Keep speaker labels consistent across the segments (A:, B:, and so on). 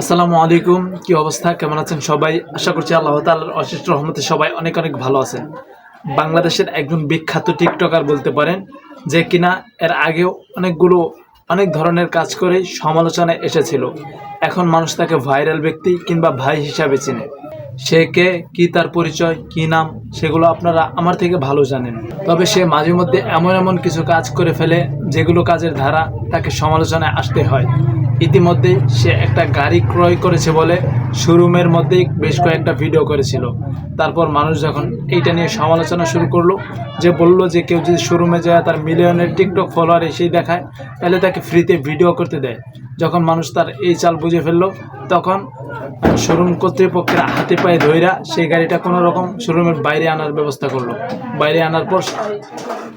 A: আসসালামু আলাইকুম, কি অবস্থা? কেমন আছেন সবাই? আশা করছি আল্লাহ তাআলার অশেষ রহমতে সবাই অনেক অনেক ভালো আছেন। বাংলাদেশের একজন বিখ্যাত টিকটকার বলতে পারেন, যে কিনা এর আগেও অনেকগুলো, অনেক ধরনের কাজ করে সমালোচনায় এসেছিল। এখন মানুষ তাকে ভাইরাল ব্যক্তি কিংবা ভাই হিসাবে চিনে। সে কে, কি তার পরিচয়, কি নাম, সেগুলো আপনারা আমার থেকে ভালো জানেন। তবে সে মাঝে মধ্যে এমন এমন কিছু কাজ করে ফেলে, যেগুলো কাজের ধারা তাকে সমালোচনায় আসতে হয়। ইতিমধ্যে সে একটা গাড়ি ক্রয় করেছে বলে শোরুমের মধ্যেই বেশ কয়েকটা ভিডিও করেছিল। তারপর মানুষ যখন এইটা নিয়ে সমালোচনা শুরু করল, যে বলল যে কেউ যদি শোরুমে যায়, তার মিলিয়নের টিকটক ফলোয়ার এসেই দেখায়, তাহলে তাকে ফ্রিতে ভিডিও করতে দেয়। যখন মানুষ তার এই চাল বুঝে ফেলল, তখন শোরুম কর্তৃপক্ষের হাতে পায়ে ধইরা সেই গাড়িটা কোনো রকম শোরুমের বাইরে আনার ব্যবস্থা করল। বাইরে আনার পর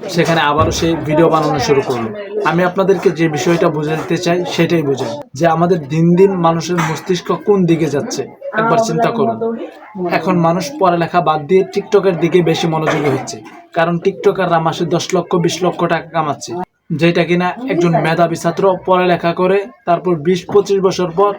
A: সেখানে আবারও সেই ভিডিও বানানো শুরু করল। আমি আপনাদেরকে যে বিষয়টা বোঝাতে চাই, সেটাই বোঝাই। যে আমাদের দিন দিন মানুষের মস্তিষ্ক কোন দিকে যাচ্ছে, একবার চিন্তা করুন। এখন মানুষ পড়ালেখা বাদ দিয়ে টিকটকের দিকে বেশি মনোযোগী হচ্ছে। কারণ টিকটকাররা মাসে দশ লক্ষ, বিশ লক্ষ টাকা কামাচ্ছে। যেটা কিনা একজন মেধাবী ছাত্র পড়ালেখা করে, তারপর বিশ, পঁচিশ বছর পর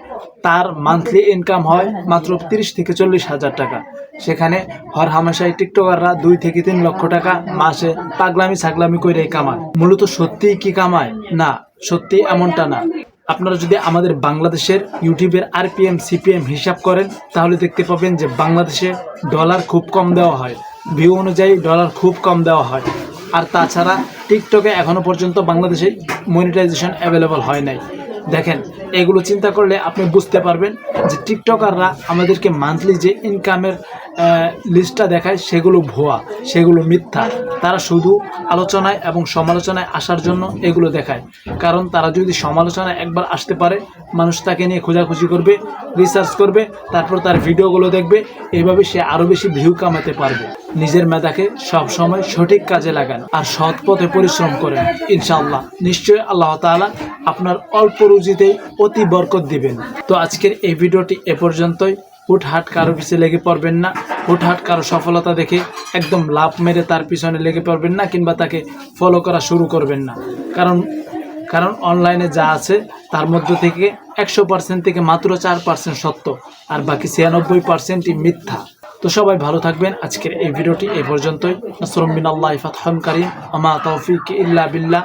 A: তার মান্থলি ইনকাম হয় মাত্র তিরিশ থেকে চল্লিশ হাজার টাকা। সেখানে হর হামেশাই টিকটকাররা দুই থেকে তিন লক্ষ টাকা মাসে পাগলামি ছাগলামি করে কামায়। মূলত সত্যিই কি কামায়? না, সত্যি এমনটা না। আপনারা যদি আমাদের বাংলাদেশের ইউটিউবের আরপিএম, সিপিএম হিসাব করেন, তাহলে দেখতে পাবেন যে বাংলাদেশে ডলার খুব কম দেওয়া হয়। ভিউ অনুযায়ী ডলার খুব কম দেওয়া হয়। আর তাছাড়া টিকটকে এখনও পর্যন্ত বাংলাদেশে মনিটাইজেশন অ্যাভেলেবল হয় নাই। দেখেন, এগুলো চিন্তা করলে আপনি বুঝতে পারবেন যে টিকটকাররা আমাদেরকে মান্থলি যে ইনকামের লিস্টটা দেখায়, সেগুলো ভুয়া, সেগুলো মিথ্যা। তারা শুধু আলোচনায় এবং সমালোচনায় আসার জন্য এগুলো দেখায়। কারণ তারা যদি সমালোচনায় একবার আসতে পারে, মানুষ তাকে নিয়ে খোঁজাখুঁজি করবে রিসার্চ করবে, তারপর তার ভিডিওগুলো দেখবে এইভাবে সে আরও বেশি ভিউ কামাতে পারবে। নিজের মেধাকে সব সময় সঠিক কাজে লাগান আর সৎ পথে পরিশ্রম করেন। ইনশাআল্লাহ, নিশ্চয়ই আল্লাহ তাআলা আপনার অল্প রুজিতেই অতি বরকত দিবেন। তো আজকের এই ভিডিওটি এ পর্যন্তই। হুটহাট কারও পিছিয়ে লেগে পড়বেন না। হুটহাট কারও সফলতা দেখে একদম লাভ মেরে তার পিছনে লেগে পড়বেন না কিংবা তাকে ফলো করা শুরু করবেন না। কারণ কারণ অনলাইনে যা আছে তার মধ্য থেকে একশো পার্সেন্ট থেকে মাত্র চার পার্সেন্ট সত্য। আর বাকি ছিয়ানব্বই পার্সেন্টই মিথ্যা। তো সবাই ভালো থাকবেন। আজকের এই ভিডিওটি এই পর্যন্তই। নসরমিন আল্লাহ ফাতহম কারিম। আমা তৌফিক ইল্লা বিল্লাহ।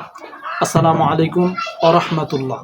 A: আসসালামু আলাইকুম আ রহমতুল্লাহ।